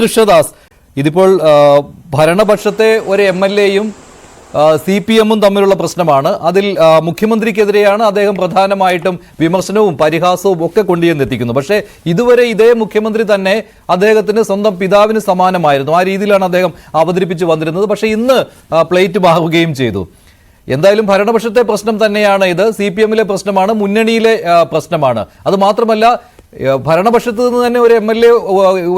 കൃഷ്ണദാസ്. ഇതിപ്പോൾ ഭരണപക്ഷത്തെ ഒരു എം എൽ എയും സി പി എമ്മും തമ്മിലുള്ള പ്രശ്നമാണ്. അതിൽ മുഖ്യമന്ത്രിക്കെതിരെയാണ് അദ്ദേഹം പ്രധാനമായിട്ടും വിമർശനവും പരിഹാസവും ഒക്കെ കൊണ്ടുചെന്നെത്തിക്കുന്നു പക്ഷേ ഇതുവരെ ഇതേ മുഖ്യമന്ത്രി തന്നെ അദ്ദേഹത്തിന് സ്വന്തം പിതാവിന് സമാനമായിരുന്നു. ആ രീതിയിലാണ് അദ്ദേഹം അവതരിപ്പിച്ചു വന്നിരുന്നത്. പക്ഷേ ഇന്ന് പ്ലേറ്റ് മാറുകയും ചെയ്തു. എന്തായാലും ഭരണപക്ഷത്തെ പ്രശ്നം തന്നെയാണ് ഇത്. സി പി എമ്മിലെ പ്രശ്നമാണ്. മുന്നണിയിലെ പ്രശ്നമാണ്. അത് മാത്രമല്ല ഭരണപക്ഷത്ത് നിന്ന് തന്നെ ഒരു എം എൽ എ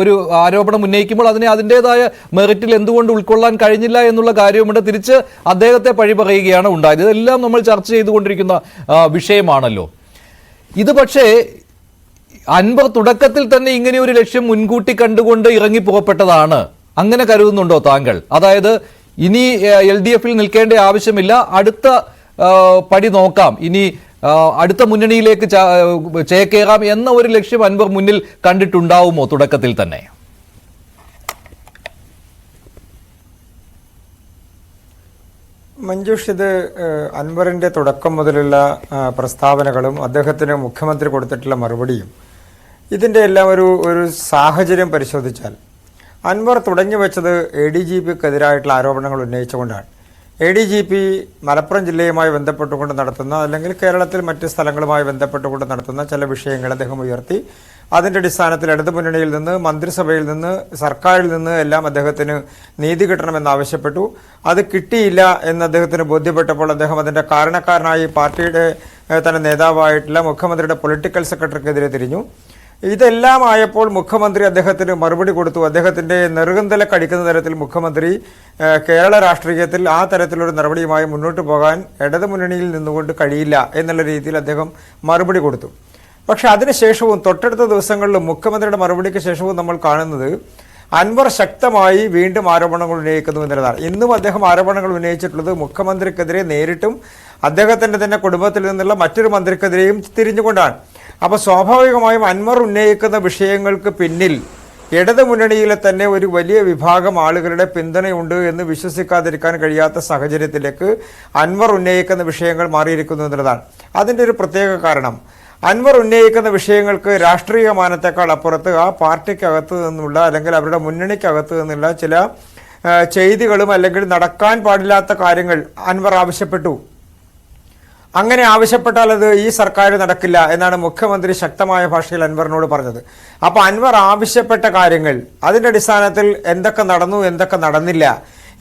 ഒരു ആരോപണം ഉന്നയിക്കുമ്പോൾ അതിനെ അതിന്റെതായ മെറിറ്റിൽ എന്തുകൊണ്ട് ഉൾക്കൊള്ളാൻ കഴിഞ്ഞില്ല എന്നുള്ള കാര്യവുമുണ്ട്. തിരിച്ച് അദ്ദേഹത്തെ പഴി പറയുകയാണ് ഉണ്ടായത്. ഇതെല്ലാം നമ്മൾ ചർച്ച ചെയ്തുകൊണ്ടിരിക്കുന്ന വിഷയമാണല്ലോ. ഇത് പക്ഷേ അൻപ തുടക്കത്തിൽ തന്നെ ഇങ്ങനെ ഒരു ലക്ഷ്യം മുൻകൂട്ടി കണ്ടുകൊണ്ട് ഇറങ്ങി പുറപ്പെട്ടതാണ്. അങ്ങനെ കരുതുന്നുണ്ടോ താങ്കൾ? അതായത് ഇനി എൽ ഡി എഫിൽ നിൽക്കേണ്ട ആവശ്യമില്ല. അടുത്ത പടി നോക്കാം. ഇനി അടുത്ത മുന്നണിയിലേക്ക് ചേക്കേറാം എന്ന ഒരു ലക്ഷ്യം അൻവർ മുന്നിൽ കണ്ടിട്ടുണ്ടാവുമോ തുടക്കത്തിൽ തന്നെ? മഞ്ജുഷ് ഇത് അൻവറിന്റെ തുടക്കം മുതലുള്ള പ്രസ്താവനകളും അദ്ദേഹത്തിന് മുഖ്യമന്ത്രി കൊടുത്തിട്ടുള്ള മറുപടിയും ഇതിന്റെ എല്ലാം ഒരു ഒരു സാഹചര്യം പരിശോധിച്ചാൽ അൻവർ തുടങ്ങി വെച്ചത് എ ഡി ജി പിക്കെതിരായിട്ടുള്ള ആരോപണങ്ങൾ ഉന്നയിച്ചുകൊണ്ടാണ്. A D G P Malappuram ജില്ലയുമായി ബന്ധപ്പെട്ടുകൊണ്ട് നടത്തുന്ന അല്ലെങ്കിൽ കേരളത്തിൽ മറ്റ് സ്ഥലങ്ങളുമായി ബന്ധപ്പെട്ടുകൊണ്ട് നടത്തുന്ന ചില വിഷയങ്ങൾ അദ്ദേഹം ഉയർത്തി. അതിന്റെ അടിസ്ഥാനത്തിൽ ഇടതുമുന്നണിയിൽ നിന്ന് മന്ത്രിസഭയിൽ നിന്ന് സർക്കാരിൽ നിന്ന് എല്ലാം അദ്ദേഹത്തിന് നീതി കിട്ടണമെന്നാവശ്യപ്പെട്ടു അത് കിട്ടിയില്ല എന്ന് അദ്ദേഹത്തിന് ബോധ്യപ്പെട്ടപ്പോൾ അദ്ദേഹം അതിന്റെ കാരണക്കാരനായി പാർട്ടിയുടെ തന്നെ നേതാവായിട്ടുള്ള മുഖ്യമന്ത്രിയുടെ പൊളിറ്റിക്കൽ സെക്രട്ടറിക്കെതിരെ തിരിഞ്ഞു. ഇതെല്ലാം ആയപ്പോൾ മുഖ്യമന്ത്രി അദ്ദേഹത്തിന് മറുപടി കൊടുത്തു. അദ്ദേഹത്തിന്റെ നെറുകന്തല കടിക്കുന്ന തരത്തിൽ മുഖ്യമന്ത്രി കേരള രാഷ്ട്രീയത്തിൽ ആ തരത്തിലൊരു നടപടിയുമായി മുന്നോട്ട് പോകാൻ ഇടതു മുന്നണിയിൽ നിന്നുകൊണ്ട് കഴിയില്ല എന്നുള്ള രീതിയിൽ അദ്ദേഹം മറുപടി കൊടുത്തു. പക്ഷെ അതിനുശേഷവും തൊട്ടടുത്ത ദിവസങ്ങളിൽ മുഖ്യമന്ത്രിയുടെ മറുപടിക്ക് ശേഷവും നമ്മൾ കാണുന്നത് അൻവർ ശക്തമായി വീണ്ടും ആരോപണങ്ങൾ ഉന്നയിക്കുന്നു എന്നുള്ളതാണ്. ഇന്നും അദ്ദേഹം ആരോപണങ്ങൾ ഉന്നയിച്ചിട്ടുള്ളത് മുഖ്യമന്ത്രിക്കെതിരെ നേരിട്ടും അദ്ദേഹത്തിന്റെ തന്നെ കുടുംബത്തിൽ നിന്നുള്ള മറ്റൊരു മന്ത്രിക്കെതിരെയും തിരിഞ്ഞുകൊണ്ടാണ്. അപ്പോൾ സ്വാഭാവികമായും അൻവർ ഉന്നയിക്കുന്ന വിഷയങ്ങൾക്ക് പിന്നിൽ ഇടതു മുന്നണിയിലെ തന്നെ ഒരു വലിയ വിഭാഗം ആളുകളുടെ പിന്തുണയുണ്ട് എന്ന് വിശ്വസിക്കാതിരിക്കാൻ കഴിയാത്ത സാഹചര്യത്തിലേക്ക് അൻവർ ഉന്നയിക്കുന്ന വിഷയങ്ങൾ മാറിയിരിക്കുന്നു എന്നുള്ളതാണ്. അതിന്റെ ഒരു പ്രത്യേക കാരണം. അൻവർ ഉന്നയിക്കുന്ന വിഷയങ്ങൾക്ക് രാഷ്ട്രീയ മാനത്തേക്കാൾ അപ്പുറത്ത് ആ പാർട്ടിക്കകത്ത് നിന്നുള്ള അല്ലെങ്കിൽ അവരുടെ മുന്നണിക്കകത്ത് നിന്നുള്ള ചില ചെയ്തികളും അല്ലെങ്കിൽ നടക്കാൻ പാടില്ലാത്ത കാര്യങ്ങൾ അൻവർ ആവശ്യപ്പെട്ടു. അങ്ങനെ ആവശ്യപ്പെട്ടാൽ അത് ഈ സർക്കാർ നടക്കില്ല എന്നാണ് മുഖ്യമന്ത്രി ശക്തമായ ഭാഷയിൽ അൻവറിനോട് പറഞ്ഞത്. അപ്പൊ അൻവർ ആവശ്യപ്പെട്ട കാര്യങ്ങൾ അതിന്റെ അടിസ്ഥാനത്തിൽ എന്തൊക്കെ നടന്നു എന്തൊക്കെ നടന്നില്ല.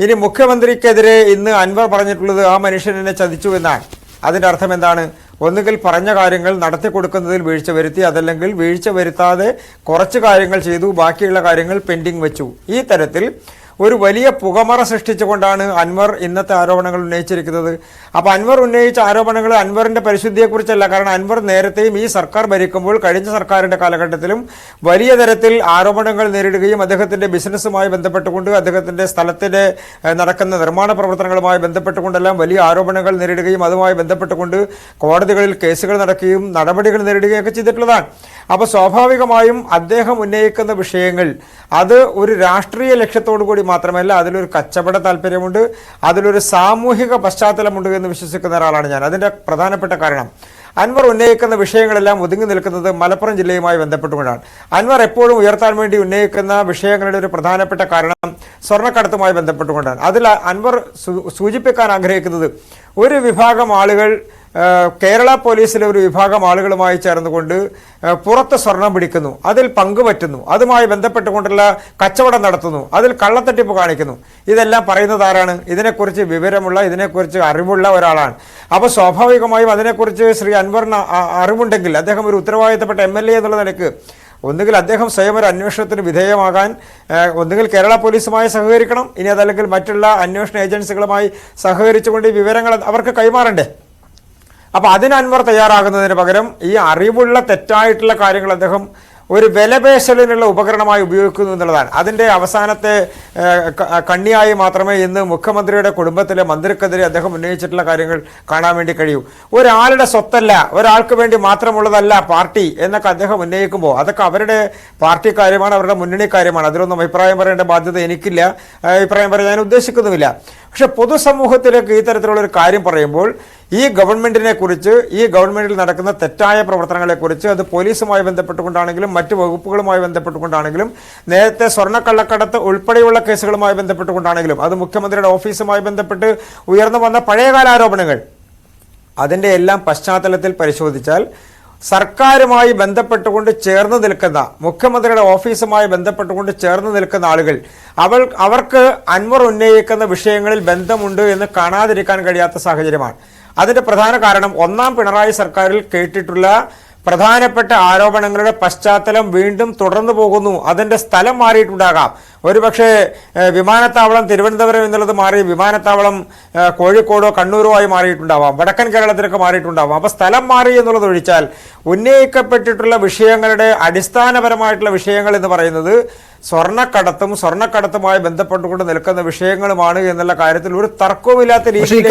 ഇനി മുഖ്യമന്ത്രിക്കെതിരെ ഇന്ന് അൻവർ പറഞ്ഞിട്ടുള്ളത് ആ മനുഷ്യൻ എന്നെ ചതിച്ചു എന്നാണ്. അതിന്റെ അർത്ഥം എന്താണ്? ഒന്നുകിൽ പറഞ്ഞ കാര്യങ്ങൾ നടത്തി കൊടുക്കുന്നതിൽ വീഴ്ച വരുത്തി അതല്ലെങ്കിൽ വീഴ്ച വരുത്താതെ കുറച്ച് കാര്യങ്ങൾ ചെയ്തു ബാക്കിയുള്ള കാര്യങ്ങൾ പെൻഡിങ് വെച്ചു. ഈ തരത്തിൽ ഒരു വലിയ പുകമറ സൃഷ്ടിച്ചുകൊണ്ടാണ് അൻവർ ഇന്നത്തെ ആരോപണങ്ങൾ ഉന്നയിച്ചിരിക്കുന്നത്. അപ്പോൾ അൻവർ ഉന്നയിച്ച ആരോപണങ്ങൾ അൻവറിന്റെ പരിശുദ്ധിയെക്കുറിച്ചല്ല. കാരണം അൻവർ നേരത്തെയും ഈ സർക്കാർ ഭരിക്കുമ്പോൾ കഴിഞ്ഞ സർക്കാരിന്റെ കാലഘട്ടത്തിലും വലിയ തരത്തിൽ ആരോപണങ്ങൾ നേരിടുകയും അദ്ദേഹത്തിന്റെ ബിസിനസ്സുമായി ബന്ധപ്പെട്ടുകൊണ്ട് അദ്ദേഹത്തിന്റെ സ്ഥലത്തിന്റെ നടക്കുന്ന നിർമ്മാണ പ്രവർത്തനങ്ങളുമായി ബന്ധപ്പെട്ടുകൊണ്ടെല്ലാം വലിയ ആരോപണങ്ങൾ നേരിടുകയും അതുമായി ബന്ധപ്പെട്ടുകൊണ്ട് കോടതികളിൽ കേസുകൾ നടക്കുകയും നടപടികൾ നേരിടുകയൊക്കെ ചെയ്തിട്ടുള്ളതാണ്. അപ്പോൾ സ്വാഭാവികമായും അദ്ദേഹം ഉന്നയിക്കുന്ന വിഷയങ്ങൾ അത് ഒരു രാഷ്ട്രീയ ലക്ഷ്യത്തോടു കൂടി മാത്രമല്ല അതിലൊരു കച്ചവട താല്പര്യമുണ്ട് അതിലൊരു സാമൂഹിക പശ്ചാത്തലമുണ്ട് എന്ന് വിശ്വസിക്കുന്ന ഒരാളാണ് ഞാൻ. അതിന്റെ പ്രധാനപ്പെട്ട കാരണം അൻവർ ഉന്നയിക്കുന്ന വിഷയങ്ങളെല്ലാം ഒതുങ്ങി നിൽക്കുന്നത് മലപ്പുറം ജില്ലയുമായി ബന്ധപ്പെട്ടുകൊണ്ടാണ്. അൻവർ എപ്പോഴും ഉയർത്താൻ വേണ്ടി ഉന്നയിക്കുന്ന വിഷയങ്ങളുടെ ഒരു പ്രധാനപ്പെട്ട കാരണം സ്വർണക്കടത്തുമായി ബന്ധപ്പെട്ടുകൊണ്ടാണ്. അതിൽ അൻവർ സൂചിപ്പിക്കാൻ ആഗ്രഹിക്കുന്നത് ഒരു വിഭാഗം ആളുകൾ കേരള പോലീസിലെ ഒരു വിഭാഗം ആളുകളുമായി ചേർന്നുകൊണ്ട് പുറത്ത് സ്വർണം പിടിക്കുന്നു. അതിൽ പങ്കുപറ്റുന്നു. അതുമായി ബന്ധപ്പെട്ടുകൊണ്ടുള്ള കച്ചവടം നടത്തുന്നു. അതിൽ കള്ളത്തട്ടിപ്പ് കാണിക്കുന്നു. ഇതെല്ലാം പറയുന്നത് ആരാണ്? ഇതിനെക്കുറിച്ച് വിവരമുള്ള ഇതിനെക്കുറിച്ച് അറിവുള്ള ഒരാളാണ്. അപ്പോൾ സ്വാഭാവികമായും അതിനെക്കുറിച്ച് ശ്രീ അൻവറിന് അറിവുണ്ടെങ്കിൽ അദ്ദേഹം ഒരു ഉത്തരവാദിത്തപ്പെട്ട എം എൽ എ എന്നുള്ള നിലയ്ക്ക് ഒന്നുകിൽ അദ്ദേഹം സ്വയം ഒരു അന്വേഷണത്തിന് വിധേയമാകാൻ ഒന്നുകിൽ കേരള പോലീസുമായി സഹകരിക്കണം. ഇനി അതല്ലെങ്കിൽ മറ്റുള്ള അന്വേഷണ ഏജൻസികളുമായി സഹകരിച്ചുകൊണ്ട് ഈ വിവരങ്ങൾ അവർക്ക് കൈമാറണ്ടേ? അപ്പൊ അതിന് അൻവർ തയ്യാറാകുന്നതിന് പകരം ഈ അറിവുള്ള തെറ്റായിട്ടുള്ള കാര്യങ്ങൾ അദ്ദേഹം ഒരു വിലപേശലിനുള്ള ഉപകരണമായി ഉപയോഗിക്കുന്നു എന്നുള്ളതാണ്. അതിന്റെ അവസാനത്തെ കണ്ണിയായി മാത്രമേ ഇന്ന് മുഖ്യമന്ത്രിയുടെ കുടുംബത്തിലെ മന്ത്രിക്കെതിരെ അദ്ദേഹം ഉന്നയിച്ചിട്ടുള്ള കാര്യങ്ങൾ കാണാൻ വേണ്ടി കഴിയൂ. ഒരാളുടെ സ്വത്തല്ല ഒരാൾക്ക് വേണ്ടി മാത്രമുള്ളതല്ല പാർട്ടി എന്നൊക്കെ അദ്ദേഹം ഉന്നയിക്കുമ്പോൾ അതൊക്കെ അവരുടെ പാർട്ടി കാര്യമാണ് അവരുടെ മുന്നണി കാര്യമാണ്. അതിലൊന്നും അഭിപ്രായം പറയേണ്ട ബാധ്യത എനിക്കില്ല. അഭിപ്രായം പറയാൻ ഞാൻ ഉദ്ദേശിക്കുന്നുമില്ല. പക്ഷെ പൊതുസമൂഹത്തിലേക്ക് ഈ തരത്തിലുള്ള ഒരു കാര്യം പറയുമ്പോൾ ഈ ഗവൺമെന്റിനെ കുറിച്ച് ഈ ഗവൺമെന്റിൽ നടക്കുന്ന തെറ്റായ പ്രവർത്തനങ്ങളെക്കുറിച്ച് അത് പോലീസുമായി ബന്ധപ്പെട്ടുകൊണ്ടാണെങ്കിലും മറ്റു വകുപ്പുകളുമായി ബന്ധപ്പെട്ടുകൊണ്ടാണെങ്കിലും നേരത്തെ സ്വർണക്കള്ളക്കടത്ത് ഉൾപ്പെടെയുള്ള കേസുകളുമായി ബന്ധപ്പെട്ടുകൊണ്ടാണെങ്കിലും അത് മുഖ്യമന്ത്രിയുടെ ഓഫീസുമായി ബന്ധപ്പെട്ട് ഉയർന്നു വന്ന പഴയകാല ആരോപണങ്ങൾ അതിന്റെ എല്ലാം പശ്ചാത്തലത്തിൽ പരിശോധിച്ചാൽ സർക്കാരുമായി ബന്ധപ്പെട്ടുകൊണ്ട് ചേർന്ന് നിൽക്കുന്ന മുഖ്യമന്ത്രിയുടെ ഓഫീസുമായി ബന്ധപ്പെട്ടുകൊണ്ട് ചേർന്ന് നിൽക്കുന്ന ആളുകൾ അവൾ അവർക്ക് അൻവർ ഉന്നയിക്കുന്ന വിഷയങ്ങളിൽ ബന്ധമുണ്ട് എന്ന് കാണാതിരിക്കാൻ കഴിയാത്ത സാഹചര്യമാണ്. അതിന്റെ പ്രധാന കാരണം ഒന്നാം പിണറായി സർക്കാരിൽ കേട്ടിട്ടുള്ള പ്രധാനപ്പെട്ട ആരോപണങ്ങളുടെ പശ്ചാത്തലം വീണ്ടും തുടർന്നു പോകുന്നു. അതിന്റെ സ്ഥലം മാറിയിട്ടുണ്ടാകാം. ഒരുപക്ഷെ വിമാനത്താവളം തിരുവനന്തപുരം എന്നുള്ളത് മാറി വിമാനത്താവളം കോഴിക്കോടോ കണ്ണൂരോ ആയി മാറിയിട്ടുണ്ടാവാം. വടക്കൻ കേരളത്തിലൊക്കെ മാറിയിട്ടുണ്ടാവാം. അപ്പൊ സ്ഥലം മാറി എന്നുള്ളത് ഒഴിച്ചാൽ ഉന്നയിക്കപ്പെട്ടിട്ടുള്ള വിഷയങ്ങളുടെ അടിസ്ഥാനപരമായിട്ടുള്ള വിഷയങ്ങൾ എന്ന് പറയുന്നത് സ്വർണക്കടത്തും സ്വർണക്കടത്തുമായി ബന്ധപ്പെട്ടുകൊണ്ട് നിൽക്കുന്ന വിഷയങ്ങളുമാണ് എന്നുള്ള കാര്യത്തിൽ ഒരു തർക്കവുമില്ലാത്ത രീതിയിൽ.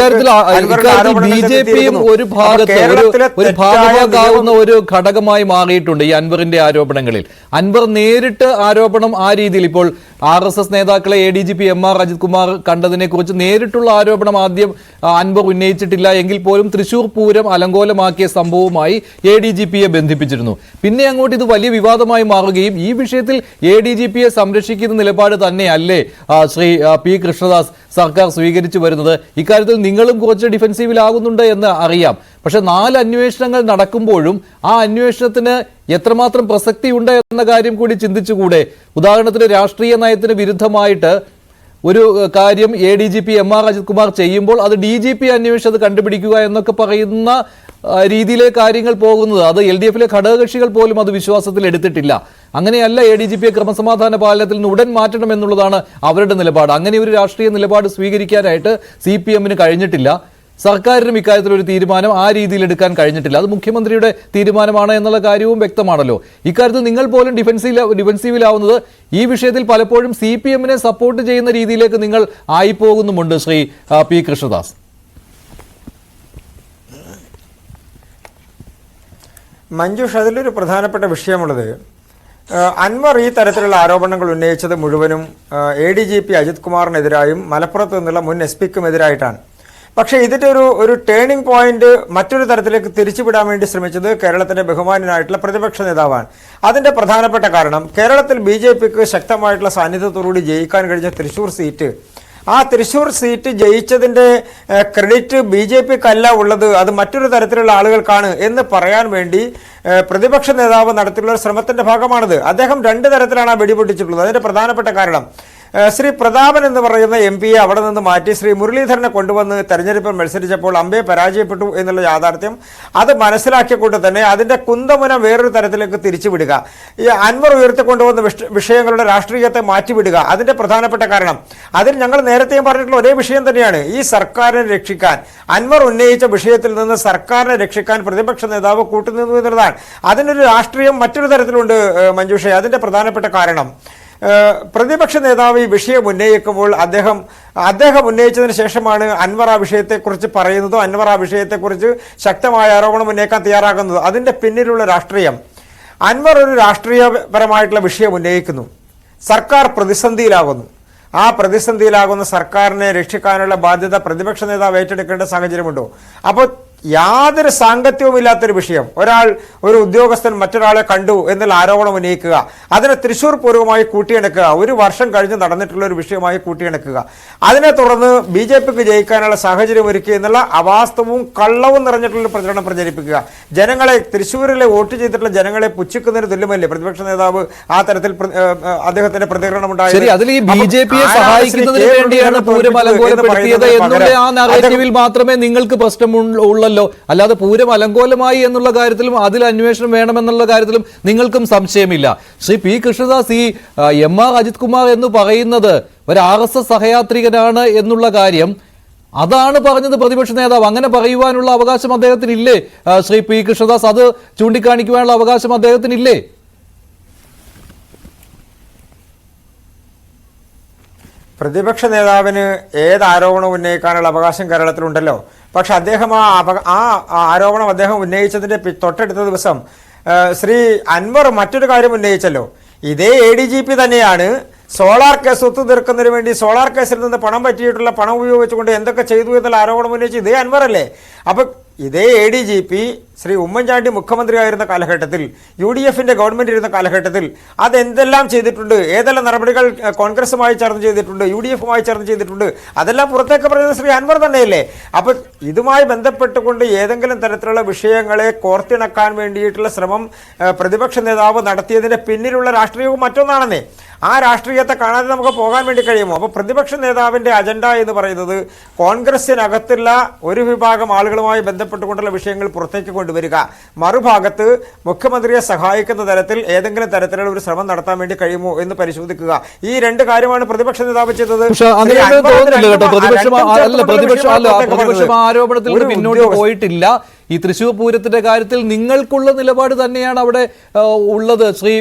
ഒരു ഘടകമായി മാറിയിട്ടുണ്ട് ഈ അൻവറിന്റെ ആരോപണങ്ങളിൽ അൻവർ നേരിട്ട് ആരോപണം ആ രീതിയിൽ ഇപ്പോൾ ആർ എസ് എസ് നേതാക്കളെ A D G P M R Ajith Kumar കണ്ടതിനെ കുറിച്ച് നേരിട്ടുള്ള ആരോപണം ആദ്യം അൻവർ ഉന്നയിച്ചിട്ടില്ല എങ്കിൽ പോലും തൃശൂർ പൂരം അലങ്കോലമാക്കിയ സംഭവവുമായി എ ഡി ജി പിയെ ബന്ധിപ്പിച്ചിരുന്നു പിന്നെ അങ്ങോട്ട് ഇത് വലിയ വിവാദമായി മാറുകയും ഈ വിഷയത്തിൽ എ ഡി ജി പിയെ സംരക്ഷിക്കുന്ന നിലപാട് തന്നെയല്ലേ ശ്രീ പി കൃഷ്ണദാസ് സർക്കാർ സ്വീകരിച്ചു വരുന്നത്? ഇക്കാര്യത്തിൽ നിങ്ങളും കുറച്ച് ഡിഫൻസീവിലാകുന്നുണ്ട് എന്ന് അറിയാം. പക്ഷെ നാല് അന്വേഷണങ്ങൾ നടക്കുമ്പോഴും ആ അന്വേഷണത്തിന് എത്രമാത്രം പ്രസക്തിയുണ്ട് എന്ന കാര്യം കൂടി ചിന്തിച്ചുകൂടെ? ഉദാഹരണത്തിന് രാഷ്ട്രീയ നയത്തിന് വിരുദ്ധമായിട്ട് ഒരു കാര്യം A D G P M R Ajith Kumar ചെയ്യുമ്പോൾ അത് ഡി ജി പി അന്വേഷിച്ചത് കണ്ടുപിടിക്കുക എന്നൊക്കെ പറയുന്ന രീതിയിലെ കാര്യങ്ങൾ പോകുന്നത്. അത് എൽ ഡി എഫിലെ ഘടകകക്ഷികൾ പോലും അത് വിശ്വാസത്തിൽ എടുത്തിട്ടില്ല. അങ്ങനെയല്ല എ ഡി ജി പിയെ ക്രമസമാധാന പാലനത്തിൽ നിന്ന് ഉടൻ മാറ്റണം എന്നുള്ളതാണ് അവരുടെ നിലപാട്. അങ്ങനെ ഒരു രാഷ്ട്രീയ നിലപാട് സ്വീകരിക്കാനായിട്ട് സി പി എമ്മിന് കഴിഞ്ഞിട്ടില്ല. സർക്കാരിനും ഇക്കാര്യത്തിൽ ഒരു തീരുമാനം ആ രീതിയിൽ എടുക്കാൻ കഴിഞ്ഞിട്ടില്ല. അത് മുഖ്യമന്ത്രിയുടെ തീരുമാനമാണ് എന്നുള്ള കാര്യവും വ്യക്തമാണല്ലോ. ഇക്കാര്യത്തിൽ നിങ്ങൾ പോലും ഡിഫൻസീവ് ഡിഫൻസീവിലാവുന്നത് ഈ വിഷയത്തിൽ പലപ്പോഴും സി പി എമ്മിനെ സപ്പോർട്ട് ചെയ്യുന്ന രീതിയിലേക്ക് നിങ്ങൾ ആയിപ്പോകുന്നുമുണ്ട് ശ്രീ പി കൃഷ്ണദാസ്. മഞ്ജുഷ് അതിലൊരു പ്രധാനപ്പെട്ട വിഷയമുള്ളത് അൻവർ ഈ തരത്തിലുള്ള ആരോപണങ്ങൾ ഉന്നയിച്ചത് മുഴുവനും A D G P Ajith കുമാറിനെതിരായും മലപ്പുറത്ത് നിന്നുള്ള മുൻ എസ് പിക്കും എതിരായിട്ടാണ് പക്ഷേ ഇതിന്റെ ഒരു ഒരു ടേണിംഗ് പോയിന്റ് മറ്റൊരു തരത്തിലേക്ക് തിരിച്ചുവിടാൻ വേണ്ടി ശ്രമിച്ചത് കേരളത്തിന്റെ ബഹുമാനായിട്ടുള്ള പ്രതിപക്ഷ നേതാവാണ്. അതിന്റെ പ്രധാനപ്പെട്ട കാരണം കേരളത്തിൽ ബി ശക്തമായിട്ടുള്ള സാന്നിധ്യത്തോടുകൂടി ജയിക്കാൻ കഴിഞ്ഞ തൃശൂർ സീറ്റ് ആ തൃശ്ശൂർ സീറ്റ് ജയിച്ചതിന്റെ ക്രെഡിറ്റ് ബി ജെ പിക്കല്ല ഉള്ളത്. അത് മറ്റൊരു തരത്തിലുള്ള ആളുകൾക്കാണ് എന്ന് പറയാൻ വേണ്ടി പ്രതിപക്ഷ നേതാവ് നടത്തിയുള്ള ശ്രമത്തിന്റെ ഭാഗമാണിത്. അദ്ദേഹം രണ്ട് തരത്തിലാണ് വെടിപൊട്ടിച്ചിട്ടുള്ളത്. അതിന്റെ പ്രധാനപ്പെട്ട കാരണം ശ്രീ പ്രതാപൻ എന്ന് പറയുന്ന എം പിയെ അവിടെ നിന്ന് മാറ്റി ശ്രീ മുരളീധരനെ കൊണ്ടുവന്ന് തെരഞ്ഞെടുപ്പിൽ മത്സരിച്ചപ്പോൾ അമ്പെ പരാജയപ്പെട്ടു എന്നുള്ള യാഥാർത്ഥ്യം അത് മനസ്സിലാക്കിക്കൊണ്ട് തന്നെ അതിന്റെ കുന്തമുന വേറൊരു തരത്തിലേക്ക് തിരിച്ചുവിടുക. ഈ അൻവർ ഉയർത്തിക്കൊണ്ടുവന്ന വിഷ- വിഷയങ്ങളുടെ രാഷ്ട്രീയത്തെ മാറ്റിവിടുക. അതിന്റെ പ്രധാനപ്പെട്ട കാരണം അതിൽ ഞങ്ങൾ നേരത്തെയും പറഞ്ഞിട്ടുള്ള ഒരേ വിഷയം തന്നെയാണ്. ഈ സർക്കാരിനെ രക്ഷിക്കാൻ അൻവർ ഉന്നയിച്ച വിഷയത്തിൽ നിന്ന് സർക്കാരിനെ രക്ഷിക്കാൻ പ്രതിപക്ഷ നേതാവ് കൂട്ടുനിന്നു എന്നുള്ളതാണ്. അതിനൊരു രാഷ്ട്രീയം മറ്റൊരു തരത്തിലുണ്ട് മഞ്ജുഷ അതിന്റെ പ്രധാനപ്പെട്ട കാരണം. പ്രതിപക്ഷ നേതാവ് ഈ വിഷയം ഉന്നയിക്കുമ്പോൾ അദ്ദേഹം അദ്ദേഹം ഉന്നയിച്ചതിന് ശേഷമാണ് അൻവർ ആ വിഷയത്തെക്കുറിച്ച് പറയുന്നതോ. അൻവർ ആ വിഷയത്തെക്കുറിച്ച് ശക്തമായ ആരോപണം ഉന്നയിക്കാൻ തയ്യാറാകുന്നത്. അതിന്റെ പിന്നിലുള്ള രാഷ്ട്രീയം. അൻവർ ഒരു രാഷ്ട്രീയപരമായിട്ടുള്ള വിഷയം ഉന്നയിക്കുന്നു. സർക്കാർ പ്രതിസന്ധിയിലാകുന്നു. ആ പ്രതിസന്ധിയിലാകുന്ന സർക്കാരിനെ രക്ഷിക്കാനുള്ള ബാധ്യത പ്രതിപക്ഷ നേതാവ് ഏറ്റെടുക്കേണ്ട സാഹചര്യമുണ്ടോ? അപ്പോൾ യാതൊരു സാങ്കത്യവുമില്ലാത്തൊരു വിഷയം. ഒരാൾ ഒരു ഉദ്യോഗസ്ഥൻ മറ്റൊരാളെ കണ്ടു എന്നുള്ള ആരോപണം ഉന്നയിക്കുക. അതിനെ തൃശൂർ പൂർവമായി കൂട്ടിയിണക്കുക. ഒരു വർഷം കഴിഞ്ഞ് നടന്നിട്ടുള്ള ഒരു വിഷയമായി കൂട്ടിയിണക്കുക. അതിനെ തുടർന്ന് ബി ജെ പിക്ക് ജയിക്കാനുള്ള സാഹചര്യം ഒരുക്കി എന്നുള്ള അവാസ്തവവും കള്ളവും നിറഞ്ഞിട്ടുള്ള പ്രചരണം പ്രചരിപ്പിക്കുക. ജനങ്ങളെ തൃശ്ശൂരിലെ വോട്ട് ചെയ്തിട്ടുള്ള ജനങ്ങളെ പുച്ഛിക്കുന്നതിന് തുല്യമല്ലേ? പ്രതിപക്ഷ നേതാവ് ആ തരത്തിൽ അദ്ദേഹത്തിന്റെ പ്രതികരണം ഉണ്ടായത്. മാത്രമേ നിങ്ങൾക്ക് പ്രശ്നം ഉള്ളല്ലോ അല്ലാതെ പൂരം അലങ്കോലമായി എന്നുള്ള കാര്യത്തിലും അതിൽ അന്വേഷണം വേണമെന്നുള്ള കാര്യത്തിലും നിങ്ങൾക്കും സംശയമില്ല. ശ്രീ പി കൃഷ്ണദാസ് ഈ എം ആർ അജിത് കുമാർ എന്ന് പറയുന്നത് ഒരു ആർ എസ് എസ് സഹയാത്രികനാണ് എന്നുള്ള കാര്യം അതാണ് പറഞ്ഞത് പ്രതിപക്ഷ നേതാവ്. അങ്ങനെ പറയുവാനുള്ള അവകാശം അദ്ദേഹത്തിന് ഇല്ലേ ശ്രീ പി കൃഷ്ണദാസ് അത് ചൂണ്ടിക്കാണിക്കുവാനുള്ള അവകാശം അദ്ദേഹത്തിനില്ലേ? പ്രതിപക്ഷ നേതാവിന് ഏത് ആരോപണം ഉന്നയിക്കാനുള്ള അവകാശം കേരളത്തിലുണ്ടല്ലോ. പക്ഷെ അദ്ദേഹം ആ ആ ആരോപണം അദ്ദേഹം ഉന്നയിച്ചതിന്റെ തൊട്ടടുത്ത ദിവസം ശ്രീ അൻവർ മറ്റൊരു കാര്യം ഉന്നയിച്ചല്ലോ. ഇതേ എ ഡി ജി പി തന്നെയാണ് സോളാർ കേസ് ഒത്തുതീർക്കുന്നതിന് വേണ്ടി സോളാർ കേസിൽ നിന്ന് പണം പറ്റിയിട്ടുള്ള പണം ഉപയോഗിച്ചുകൊണ്ട് എന്തൊക്കെ ചെയ്തു എന്നുള്ള ആരോപണം ഉന്നയിച്ച് ഇതേ അൻവർ അല്ലേ അപ്പൊ ഇതേ A D G P Shri Oommen Chandy മുഖ്യമന്ത്രിയായിരുന്ന കാലഘട്ടത്തിൽ യു ഡി എഫിന്റെ ഗവൺമെന്റ് ഇരുന്ന കാലഘട്ടത്തിൽ അതെന്തെല്ലാം ചെയ്തിട്ടുണ്ട് ഏതെല്ലാം നടപടികൾ കോൺഗ്രസുമായി ചേർന്ന് ചെയ്തിട്ടുണ്ട് യു ഡി എഫുമായി ചേർന്ന് ചെയ്തിട്ടുണ്ട് അതെല്ലാം പുറത്തേക്ക് പറയുന്നത് ശ്രീ അൻവർ തന്നെയല്ലേ? അപ്പോൾ ഇതുമായി ബന്ധപ്പെട്ടുകൊണ്ട് ഏതെങ്കിലും തരത്തിലുള്ള വിഷയങ്ങളെ കോർത്തിണക്കാൻ വേണ്ടിയിട്ടുള്ള ശ്രമം പ്രതിപക്ഷ നേതാവ് നടത്തിയതിന്റെ പിന്നിലുള്ള രാഷ്ട്രീയവും മറ്റൊന്നാണെന്നേ. ആ രാഷ്ട്രീയത്തെ കാണാതെ നമുക്ക് പോകാൻ വേണ്ടി കഴിയുമോ? അപ്പോൾ പ്രതിപക്ഷ നേതാവിന്റെ അജണ്ട എന്ന് പറയുന്നത് കോൺഗ്രസിനകത്തുള്ള ഒരു വിഭാഗം ആളുകളുമായി ബന്ധപ്പെട്ടുകൊണ്ടുള്ള വിഷയങ്ങൾ പുറത്തേക്ക് കൊണ്ടുവരിക. മറുഭാഗത്ത് മുഖ്യമന്ത്രിയെ സഹായിക്കുന്ന തരത്തിൽ ഏതെങ്കിലും തരത്തിലുള്ള ഒരു ശ്രമം നടത്താൻ വേണ്ടി കഴിയുമോ എന്ന് പരിശോധിക്കുക. ഈ രണ്ട് കാര്യമാണ് പ്രതിപക്ഷ നേതാവ് ചെയ്തത്. ആരോപണത്തിൽ പിന്നോട്ട് പോയിട്ടില്ല. ഈ തൃശൂർ പൂരത്തിന്റെ കാര്യത്തിൽ നിങ്ങൾക്കുള്ള നിലപാട് തന്നെയാണ് അവിടെ ഉള്ളത് ശ്രീ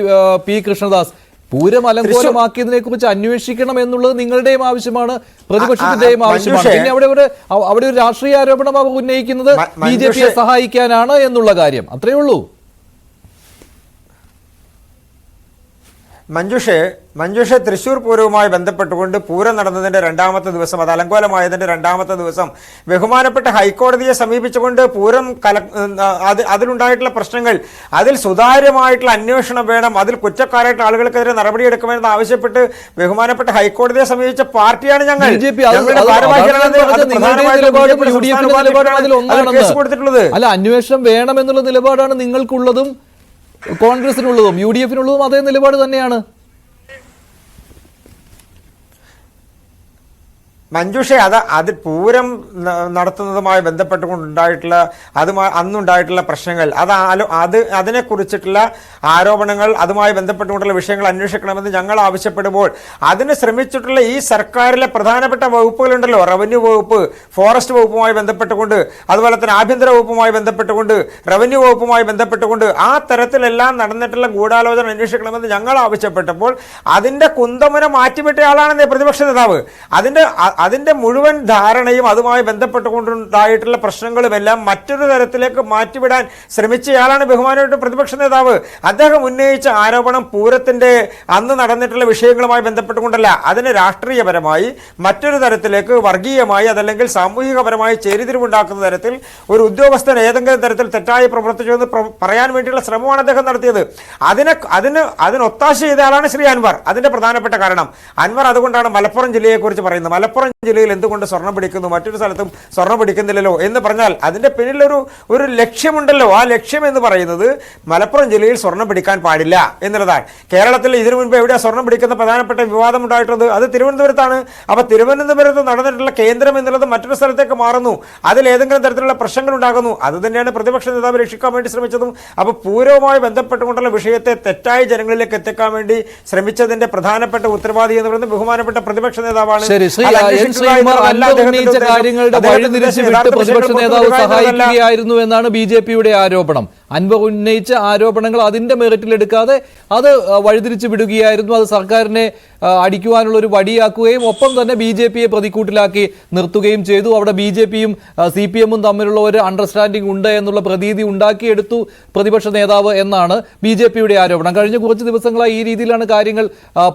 പി കൃഷ്ണദാസ്. പൂരം അലങ്കോലമാക്കിയതിനെ കുറിച്ച് അന്വേഷിക്കണം എന്നുള്ളത് നിങ്ങളുടെയും ആവശ്യമാണ് പ്രതിപക്ഷത്തിന്റെയും ആവശ്യമാണ്. പിന്നെ അവിടെ ഒരു അവിടെ ഒരു രാഷ്ട്രീയ ആരോപണം അവർ ഉന്നയിക്കുന്നത് ബി ജെ പിയെ സഹായിക്കാനാണ് എന്നുള്ള കാര്യം. അത്രയേ ഉള്ളൂ. മഞ്ജുഷെ മഞ്ജുഷ തൃശൂർ പൂരവുമായി ബന്ധപ്പെട്ടുകൊണ്ട് പൂരം നടന്നതിന്റെ രണ്ടാമത്തെ ദിവസം അത് അലങ്കോലമായതിന്റെ രണ്ടാമത്തെ ദിവസം ബഹുമാനപ്പെട്ട ഹൈക്കോടതിയെ സമീപിച്ചുകൊണ്ട് പൂരം കല അത് അതിലുണ്ടായിട്ടുള്ള പ്രശ്നങ്ങൾ അതിൽ സുതാര്യമായിട്ടുള്ള അന്വേഷണം വേണം അതിൽ കുറ്റക്കാരായിട്ടുള്ള ആളുകൾക്കെതിരെ നടപടിയെടുക്കണമെന്ന് ആവശ്യപ്പെട്ട് ബഹുമാനപ്പെട്ട ഹൈക്കോടതിയെ സമീപിച്ച പാർട്ടിയാണ് ഞങ്ങൾ. കൊടുത്തിട്ടുള്ളത്. അല്ല അന്വേഷണം വേണമെന്നുള്ള നിലപാടാണ് നിങ്ങൾക്കുള്ളതും കോൺഗ്രസിനുള്ളതും യു ഡി എഫിനുള്ളതും അതേ നിലപാട് തന്നെയാണ്. മഞ്ജുഷ അത് അത് പൂരം നടത്തുന്നതുമായി ബന്ധപ്പെട്ടുകൊണ്ടുണ്ടായിട്ടുള്ള അതുമായി അന്നുണ്ടായിട്ടുള്ള പ്രശ്നങ്ങൾ അത് അത് അതിനെക്കുറിച്ചിട്ടുള്ള ആരോപണങ്ങൾ അതുമായി ബന്ധപ്പെട്ടുകൊണ്ടുള്ള വിഷയങ്ങൾ അന്വേഷിക്കണമെന്ന് ഞങ്ങൾ ആവശ്യപ്പെടുമ്പോൾ അതിന് ശ്രമിച്ചിട്ടുള്ള ഈ സർക്കാരിലെ പ്രധാനപ്പെട്ട വകുപ്പുകളുണ്ടല്ലോ റവന്യൂ വകുപ്പ് ഫോറസ്റ്റ് വകുപ്പുമായി ബന്ധപ്പെട്ടുകൊണ്ട് അതുപോലെ തന്നെ ആഭ്യന്തര വകുപ്പുമായി ബന്ധപ്പെട്ടുകൊണ്ട് റവന്യൂ വകുപ്പുമായി ബന്ധപ്പെട്ടുകൊണ്ട് ആ തരത്തിലെല്ലാം നടന്നിട്ടുള്ള ഗൂഢാലോചന അന്വേഷിക്കണമെന്ന് ഞങ്ങൾ ആവശ്യപ്പെട്ടപ്പോൾ അതിന്റെ കുന്തമുന മാറ്റിവിട്ടയാളാണെന്നേ പ്രതിപക്ഷ നേതാവ്. അതിന്റെ അ- അതിന്റെ മുഴുവൻ ധാരണയും അതുമായി ബന്ധപ്പെട്ടുകൊണ്ടുണ്ടായിട്ടുള്ള പ്രശ്നങ്ങളും എല്ലാം മറ്റൊരു തരത്തിലേക്ക് മാറ്റിവിടാൻ ശ്രമിച്ചയാളാണ് ബഹുമാനമായിട്ട് പ്രതിപക്ഷ നേതാവ്. അദ്ദേഹം ഉന്നയിച്ച ആരോപണം പൂരത്തിന്റെ അന്ന് നടന്നിട്ടുള്ള വിഷയങ്ങളുമായി ബന്ധപ്പെട്ടുകൊണ്ടല്ല അതിന് രാഷ്ട്രീയപരമായി മറ്റൊരു തരത്തിലേക്ക് വർഗീയമായി അതല്ലെങ്കിൽ സാമൂഹികപരമായി ചേരിതിരിവുണ്ടാക്കുന്ന തരത്തിൽ ഒരു ഉദ്യോഗസ്ഥൻ ഏതെങ്കിലും തരത്തിൽ തെറ്റായി പ്രവർത്തിച്ചു എന്ന് പറയാൻ വേണ്ടിയുള്ള ശ്രമമാണ് അദ്ദേഹം നടത്തിയത്. അതിനെ അതിന് അതിന് ഒത്താശ ചെയ്ത ആളാണ് ശ്രീ അൻവർ. അതിന്റെ പ്രധാനപ്പെട്ട കാരണം അൻവർ അതുകൊണ്ടാണ് മലപ്പുറം ജില്ലയെക്കുറിച്ച് പറയുന്നത്. മലപ്പുറം ജില്ലയിൽ എന്തുകൊണ്ട് സ്വർണം പിടിക്കുന്നു? മറ്റൊരു സ്ഥലത്തും സ്വർണം പിടിക്കുന്നില്ലല്ലോ എന്ന് പറഞ്ഞാൽ അതിന്റെ പിന്നിലൊരു ഒരു ലക്ഷ്യമുണ്ടല്ലോ. ആ ലക്ഷ്യം എന്ന് പറയുന്നത് മലപ്പുറം ജില്ലയിൽ സ്വർണം പിടിക്കാൻ പാടില്ല എന്നുള്ളതാണ്. കേരളത്തിൽ ഇതിനു മുൻപ് എവിടെയാണ് സ്വർണം പിടിക്കുന്ന പ്രധാനപ്പെട്ട വിവാദം ഉണ്ടായിട്ടുള്ളത്? അത് തിരുവനന്തപുരത്താണ്. അപ്പൊ തിരുവനന്തപുരത്ത് നടന്നിട്ടുള്ള കേന്ദ്രം എന്നുള്ളത് മറ്റൊരു സ്ഥലത്തേക്ക് മാറുന്നു. അതിൽ ഏതെങ്കിലും തരത്തിലുള്ള പ്രശ്നങ്ങൾ ഉണ്ടാകുന്നു. അത് തന്നെയാണ് പ്രതിപക്ഷ നേതാവ് രക്ഷിക്കാൻ വേണ്ടി ശ്രമിച്ചതും. അപ്പോൾ പൂരവുമായി ബന്ധപ്പെട്ടുകൊണ്ടുള്ള വിഷയത്തെ തെറ്റായ ജനങ്ങളിലേക്ക് എത്തിക്കാൻ വേണ്ടി ശ്രമിച്ചതിന്റെ പ്രധാനപ്പെട്ട ഉത്തരവാദി എന്ന് പറയുന്നത് ബഹുമാനപ്പെട്ട പ്രതിപക്ഷ നേതാവാണ്. ശ്രീകുമാർ ഉന്നയിച്ച കാര്യങ്ങളുടെ വഴിതിരിച്ച് വിട്ട് പ്രതിപക്ഷ നേതാവ് സഹായിക്കുകയായിരുന്നു എന്നാണ് ബി ജെ പിയുടെ ആരോപണം. അൻവർ ഉന്നയിച്ച ആരോപണങ്ങൾ അതിന്റെ മെറിറ്റിൽ എടുക്കാതെ അത് വഴിതിരിച്ച് വിടുകയായിരുന്നു. അത് സർക്കാരിനെ അടിക്കുവാനുള്ള ഒരു വടിയാക്കുകയും ഒപ്പം തന്നെ ബി ജെ പിയെ പ്രതിക്കൂട്ടിലാക്കി നിർത്തുകയും ചെയ്തു. അവിടെ ബി ജെ പിയും സി പി എമ്മും തമ്മിലുള്ള ഒരു അണ്ടർസ്റ്റാൻഡിംഗ് ഉണ്ട് എന്നുള്ള പ്രതീതി ഉണ്ടാക്കിയെടുത്തു പ്രതിപക്ഷ നേതാവ് എന്നാണ് ബി ജെ പിയുടെ ആരോപണം. കഴിഞ്ഞ കുറച്ച് ദിവസങ്ങളായി ഈ രീതിയിലാണ് കാര്യങ്ങൾ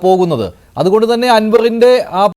പോകുന്നത്. അതുകൊണ്ട് തന്നെ അൻവറിന്റെ ആ